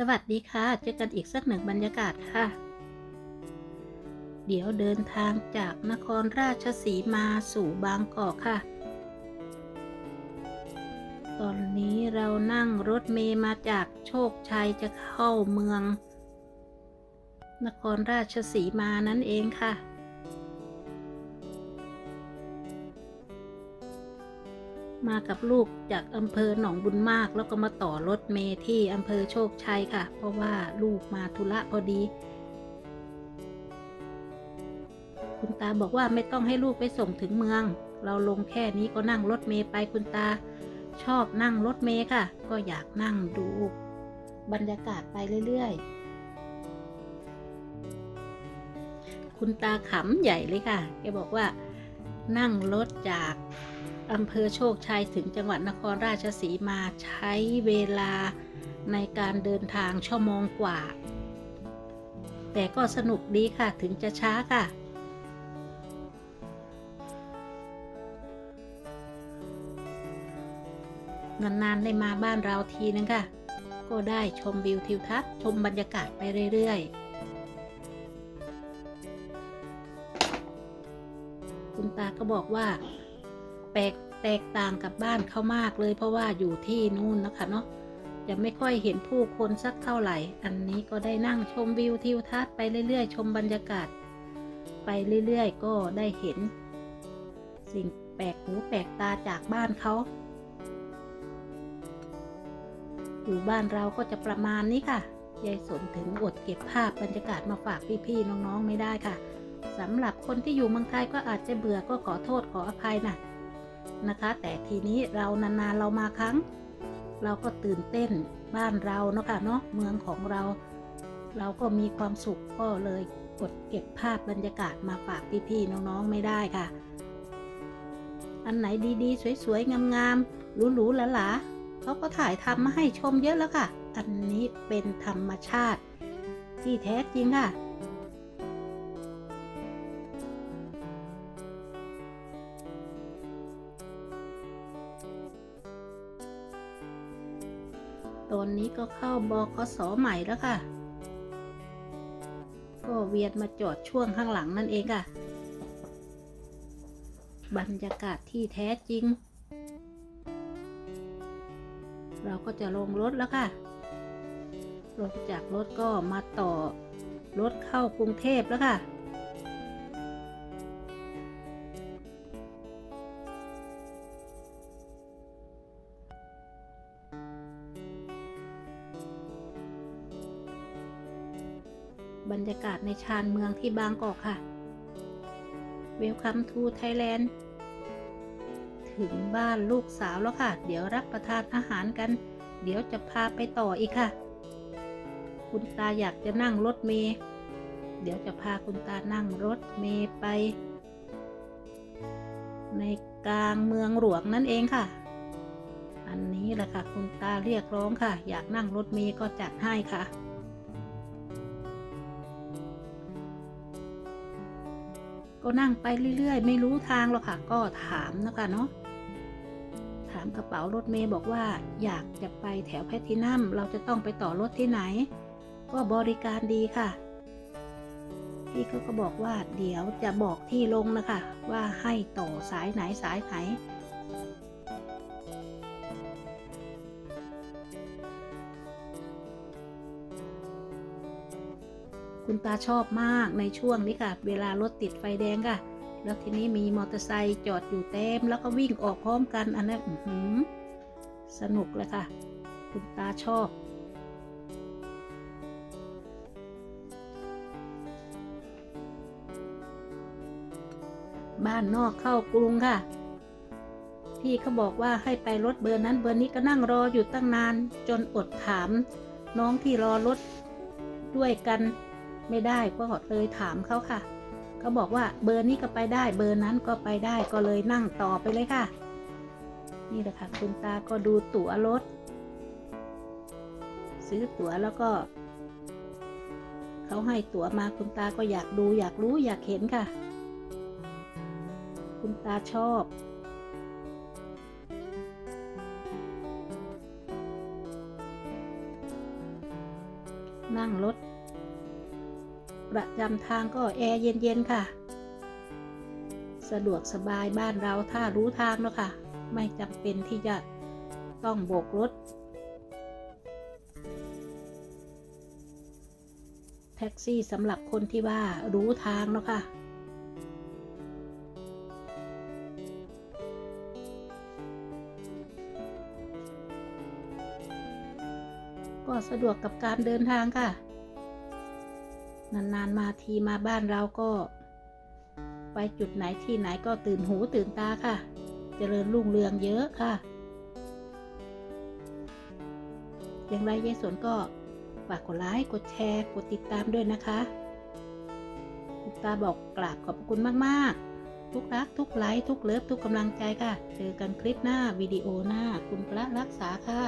สวัสดีค่ะ เจอกันอีกสักหนึ่งบรรยากาศค่ะ เดี๋ยวเดินทางจากนครราชสีมาสู่บางกอกค่ะ ตอนนี้เรานั่งรถเมล์มาจากโชคชัยจะเข้าเมือง นครราชสีมานั่นเองค่ะ มากับลูกจากอำเภอหนองบุญมาก แล้วก็มาต่อรถเมล์ที่อำเภอโชคชัยค่ะ เพราะว่าลูกมาธุระพอดี คุณตาบอกว่าไม่ต้องให้ลูกไปส่งถึงเมือง เราลงแค่นี้ก็นั่งรถเมล์ไปคุณตา ชอบนั่งรถเมล์ค่ะ ก็อยากนั่งดู บรรยากาศไปเรื่อยๆ คุณตาขำใหญ่เลยค่ะ แกบอกว่า นั่งรถจาก อำเภอโชคชัยถึงจังหวัดนครราชสีมาใช้เวลาในการเดินทางชั่วโมงกว่า แต่ก็สนุกดีค่ะถึงจะช้าค่ะนานๆได้มาบ้านเราทีนึงค่ะ ก็ได้ชมวิวทิวทัศน์ชมบรรยากาศไปเรื่อยๆ คุณตาก็บอกว่า แปลก แตกต่างกับบ้านเขามากเลยเพราะว่าอยู่ที่นู่นนะคะเนาะจะไม่ค่อยเห็นผู้คนสักเท่าไหร่ อันนี้ก็ได้นั่งชมวิวทิวทัศน์ไปเรื่อยๆ ชมบรรยากาศ ไปเรื่อยๆ ก็ได้เห็น สิ่งแปลกหูแปลกตาจากบ้านเขาอยู่บ้านเราก็จะประมาณนี้ค่ะ ยายสนถึงอดเก็บภาพบรรยากาศมาฝากพี่ๆน้องๆไม่ได้ค่ะสำหรับคนที่อยู่เมืองไทยก็อาจจะเบื่อก็ขอโทษขออภัยนะ นะคะ แต่ทีนี้เรานานๆเรามาครั้ง เราก็ตื่นเต้นบ้านเราเนาะค่ะเนาะเมืองของเรา เราก็มีความสุขก็เลยกดเก็บภาพบรรยากาศมาฝากพี่ๆน้องๆไม่ได้ค่ะ อันไหนดีๆ สวยๆ งามๆหรูๆหลาๆเขาก็ถ่ายทำมาให้ชมเยอะแล้วค่ะ อันนี้เป็นธรรมชาติ ที่แท้จริงค่ะ ตอนนี้ก็เข้าบคสใหม่แล้วค่ะ ก็เวียนมาจอดช่วงข้างหลังนั่นเองค่ะ บรรยากาศที่แท้จริง เราก็จะลงรถแล้วค่ะ ลงจากรถก็มาต่อรถเข้ากรุงเทพแล้วค่ะ บรรยากาศในชานเมืองที่บางกอกค่ะ Welcome to Thailand ถึงบ้านลูกสาวแล้วค่ะ เดี๋ยวรับประทานอาหารกัน เดี๋ยวจะพาไปต่ออีกค่ะ คุณตาอยากจะนั่งรถเมล์เดี๋ยวจะพาคุณตานั่งรถเมล์ไป ในกลางเมืองหลวงนั่นเองค่ะ อันนี้แหละค่ะ คุณตาเรียกร้องค่ะ อยากนั่งรถเมล์ก็จัดให้ค่ะ ก็นั่งไปเรื่อย ๆ ไม่รู้ทางหรอกค่ะ ก็ถามนะคะเนาะถามกระเป๋ารถเมย์บอกว่า อยากจะไปแถวแพททินัมเราจะต้องไปต่อรถที่ไหน ก็บริการดีค่ะพี่เขาก็บอกว่าเดี๋ยวจะบอกที่ลงนะคะ ว่าให้ต่อสายไหนสายไหน คุณตาชอบมากในช่วงนี้ค่ะ เวลารถติดไฟแดงค่ะ แล้วทีนี้มีมอเตอร์ไซค์จอดอยู่เต็ม แล้วก็วิ่งออกพร้อมกันอันนั้นอื้อหือสนุกเลยค่ะ คุณตาชอบ บ้านนอกเข้ากรุงค่ะ พี่เขาบอกว่าให้ไปรถเบอร์นั้นเบอร์นี้ก็นั่งรออยู่ตั้งนาน จนอดถาม น้องที่รอรถด้วยกัน ไม่ได้ก็เลยถามเขาค่ะเขาบอกว่าเบอร์นี้ก็ไปได้ เบอร์นั้นก็ไปได้ก็เลยนั่งต่อไปเลยค่ะ นี่แหละค่ะ คุณตาก็ดูตั๋วรถ ซื้อตั๋วแล้วก็เขาให้ตั๋วมาคุณตาก็อยากดู อยากรู้อยากเห็นค่ะ คุณตาชอบนั่งรถ ประจำทางก็แอร์เย็นๆค่ะ สะดวกสบายบ้านเราถ้ารู้ทางแล้วค่ะ ไม่จำเป็นที่จะต้องโบกรถ แท็กซี่สำหรับคนที่ว่ารู้ทางแล้วค่ะก็สะดวกกับการเดินทางค่ะ นานๆมาทีมาบ้านเราก็ ไปจุดไหนที่ไหนก็ตื่นหูตื่นตาค่ะ เจริญรุ่งเรืองเยอะค่ะ อย่างไรยายสนก็ฝากกดไลค์กดแชร์กดติดตามด้วยนะคะทุกตาบอกกราบขอบพระคุณมากๆทุกรักทุกไลค์ทุกเลิฟทุกกำลังใจค่ะ เจอกันคลิปหน้าวิดีโอหน้า คุณพระรักษาค่ะ